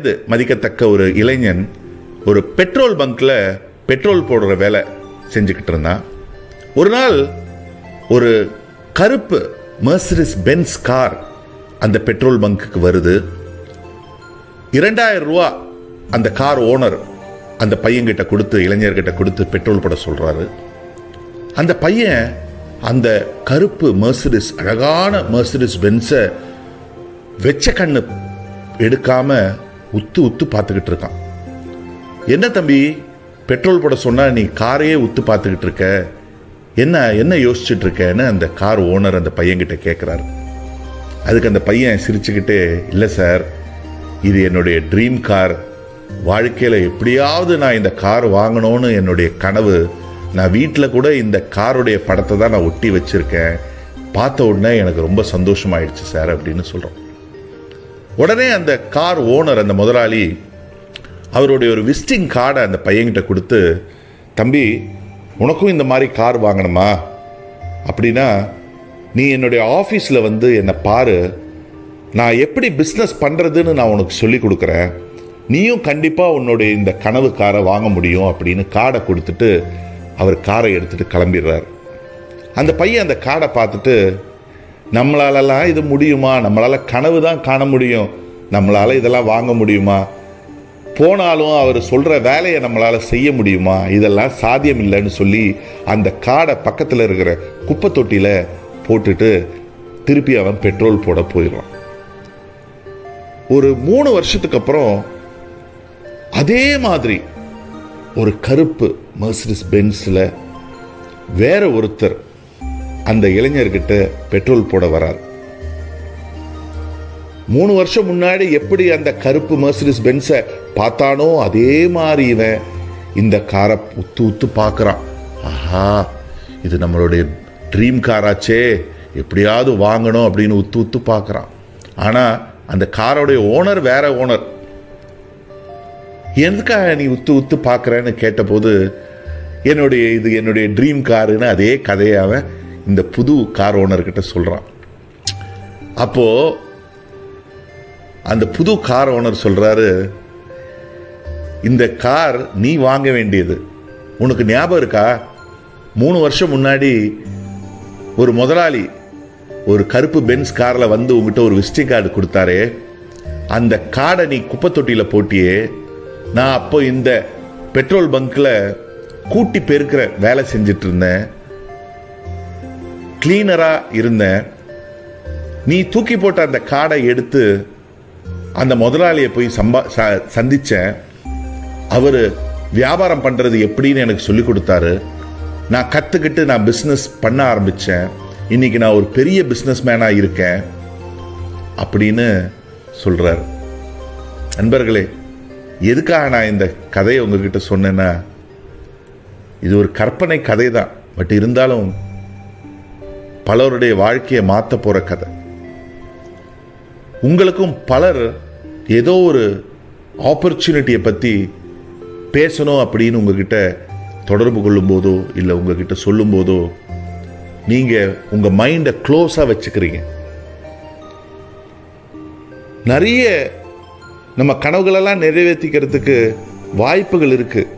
இது மதிக்கத்தக்க ஒரு இளைஞன் ஒரு பெட்ரோல் பங்க்ல பெட்ரோல் போடுற வேலை செஞ்சுக்கிட்டு இருந்தான். ஒரு நாள் ஒரு கருப்பு மர்சரிஸ் பென்ஸ் கார் அந்த பெட்ரோல் பங்க்குக்கு வருது. இரண்டாயிரம் ரூபா அந்த கார் ஓனர் அந்த பையன்கிட்ட கொடுத்து இளைஞர்கிட்ட கொடுத்து பெட்ரோல் போட சொல்றாரு. அந்த பையன் அந்த கருப்பு மர்சரிஸ் அழகான மர்சரிஸ் பென்ஸை வெச்ச கண்ணு எடுக்காம உத்து உத்து பார்த்துக்கிட்டு இருக்கான் என்ன தம்பி? பெட்ரோல் போட சொன்னால் நீ காரையே உத்து பார்த்துக்கிட்டு இருக்க என்ன என்ன யோசிச்சுட்டு இருக்கேன்னு அந்த கார் ஓனர் அந்த பையன்கிட்ட கேட்குறாரு அதுக்கு அந்த பையன் சிரிச்சுக்கிட்டே இல்லை சார் இது என்னுடைய ட்ரீம் கார் வாழ்க்கையில் எப்படியாவது நான் இந்த கார் வாங்கணும்னு என்னுடைய கனவு. நான் வீட்டில் கூட இந்த காருடைய படத்தை தான் நான் ஒட்டி வச்சுருக்கேன். பார்த்த உடனே எனக்கு ரொம்ப சந்தோஷமாயிடுச்சு சார் அப்படின்னு சொல்கிறோம் உடனே அந்த கார் ஓனர் அந்த முதலாளி அவருடைய ஒரு விசிட்டிங் கார்டை அந்த பையன்கிட்ட கொடுத்து தம்பி உனக்கும் இந்த மாதிரி கார் வாங்கணுமா? அப்படின்னா நீ என்னுடைய ஆஃபீஸில் வந்து என்னை பாரு. நான் எப்படி பிஸ்னஸ் பண்ணுறதுன்னு நான் உனக்கு சொல்லி கொடுக்குறேன். நீயும் கண்டிப்பாக உன்னுடைய இந்த கனவு காரை வாங்க முடியும் அப்படின்னு கார்டை கொடுத்துட்டு அவர் காரை எடுத்துகிட்டு கிளம்பிடுறார். அந்த பையன் அந்த கார்டை பார்த்துட்டு நம்மளாலலாம் இது முடியுமா? நம்மளால் கனவு தான் காண முடியும். நம்மளால் இதெல்லாம் வாங்க முடியுமா? போனாலும் அவர் சொல்கிற வேலையை நம்மளால் செய்ய முடியுமா? இதெல்லாம் சாத்தியம் இல்லைன்னு சொல்லி அந்த காடை பக்கத்தில் இருக்கிற குப்பை தொட்டியில் போட்டுட்டு திருப்பி அவன் பெட்ரோல் போட போயிடுவான் ஒரு மூணு வருஷத்துக்கு அப்புறம் அதே மாதிரி ஒரு கருப்பு மர்சிடிஸ் பென்ஸில் வேற ஒருத்தர் அந்த இளைஞர்கிட்ட பெட்ரோல் போட வரார். மூணு வருஷம் முன்னாடி எப்படி அந்த கருப்பு மெர்சிடிஸ் பென்ஸை பார்த்தானோ அதே மாதிரி இவன் இந்த காரை உத்து உத்து பார்க்குறான். ஆஹா இது நம்மளுடைய ட்ரீம் காராச்சே எப்படியாவது வாங்கணும் அப்படின்னு உத்து உத்து பார்க்குறான். ஆனால் அந்த காரோடைய ஓனர் வேற ஓனர் எதுக்காக நீ உத்து உத்து பார்க்குறேன்னு கேட்டபோது என்னுடைய இது என்னுடைய ட்ரீம் காருன்னு அதே கதையை அவன் இந்த புது கார் ஓனர்கிட்ட சொல்கிறான் அப்போது அந்த புது கார் ஓனர் சொல்கிறாரு இந்த கார் நீ வாங்க வேண்டியது. உனக்கு ஞாபகம் இருக்கா? மூணு வருஷம் முன்னாடி ஒரு முதலாளி ஒரு கருப்பு பென்ஸ் காரில் வந்து உங்ககிட்ட ஒரு விசிட்டிங் கார்டு கொடுத்தாரு. அந்த கார்டை நீ குப்பை தொட்டியில் போட்டியே. நான் அப்போ இந்த பெட்ரோல் பங்க்கில் கூட்டி பெருக்கிற வேலை செஞ்சுட்டு இருந்தேன். கிளீனராக இருந்தேன் நீ தூக்கி போட்ட அந்த கார்டை எடுத்து அந்த முதலாளியை போய் சம்பா ச- அவர் வியாபாரம் பண்ணுறது எப்படின்னு எனக்கு சொல்லி கொடுத்தாரு. நான் கற்றுக்கிட்டு நான் பிஸ்னஸ் பண்ண ஆரம்பித்தேன் இன்னைக்கு நான் ஒரு பெரிய பிஸ்னஸ் மேனாக இருக்கேன் அப்படின்னு சொல்கிறார் நண்பர்களே எதுக்காக நான் இந்த கதையை உங்ககிட்ட சொன்னேன்னா இது ஒரு கற்பனை கதை தான் பட் இருந்தாலும் பலருடைய வாழ்க்கையை மாற்ற போகிற கதை. உங்களுக்கும் பலர் ஏதோ ஒரு ஆப்பர்ச்சுனிட்டியை பற்றி பேசணும் அப்படின்னு உங்ககிட்ட தொடர்பு கொள்ளும்போதோ இல்லை உங்ககிட்ட சொல்லும்போதோ நீங்கள் உங்கள் மைண்டை க்ளோஸாக வச்சுக்கிறீங்க. நிறைய நம்ம கனவுகளெல்லாம் நிறைவேற்றிக்கிறதுக்கு வாய்ப்புகள் இருக்குது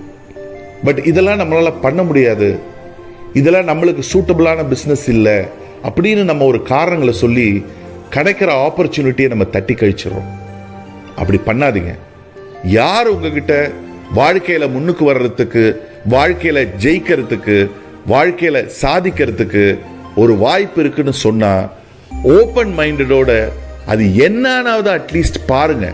பட் இதெல்லாம் நம்மளால் பண்ண முடியாது. இதெல்லாம் நம்மளுக்கு சூட்டபிளான பிஸ்னஸ் இல்லை அப்படின்னு நம்ம ஒரு காரணங்களை சொல்லி கிடைக்கிற ஆப்பர்ச்சுனிட்டியை நம்ம தட்டி கழிச்சிடறோம். அப்படி பண்ணாதீங்க. யார் உங்ககிட்ட வாழ்க்கையில் முன்னுக்கு வர்றதுக்கு வாழ்க்கையில் ஜெயிக்கிறதுக்கு வாழ்க்கையில் சாதிக்கிறதுக்கு ஒரு வாய்ப்பு இருக்குன்னு சொன்னால் ஓப்பன் மைண்டடோட அது என்னானாவது அட்லீஸ்ட் பாருங்க.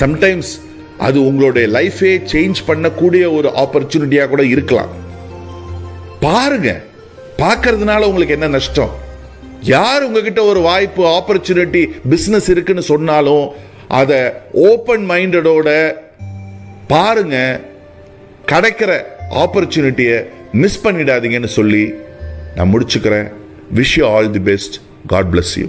சம்டைம்ஸ் அது உங்களுடைய லைஃபே சேஞ்ச் பண்ணக்கூடிய ஒரு ஆப்பர்ச்சுனிட்டியாக கூட இருக்கலாம். பாருங்க. பார்க்கறதுனால உங்களுக்கு என்ன நஷ்டம்? யார் உங்ககிட்ட ஒரு வாய்ப்பு ஆப்பர்ச்சுனிட்டி பிஸ்னஸ் இருக்குன்னு சொன்னாலும் அதை ஓப்பன் மைண்டடோட பாருங்க. கிடைக்கிற ஆப்பர்ச்சுனிட்டியை மிஸ் பண்ணிடாதீங்கன்னு சொல்லி நான் முடிச்சுக்கிறேன். Wish you all the best God bless you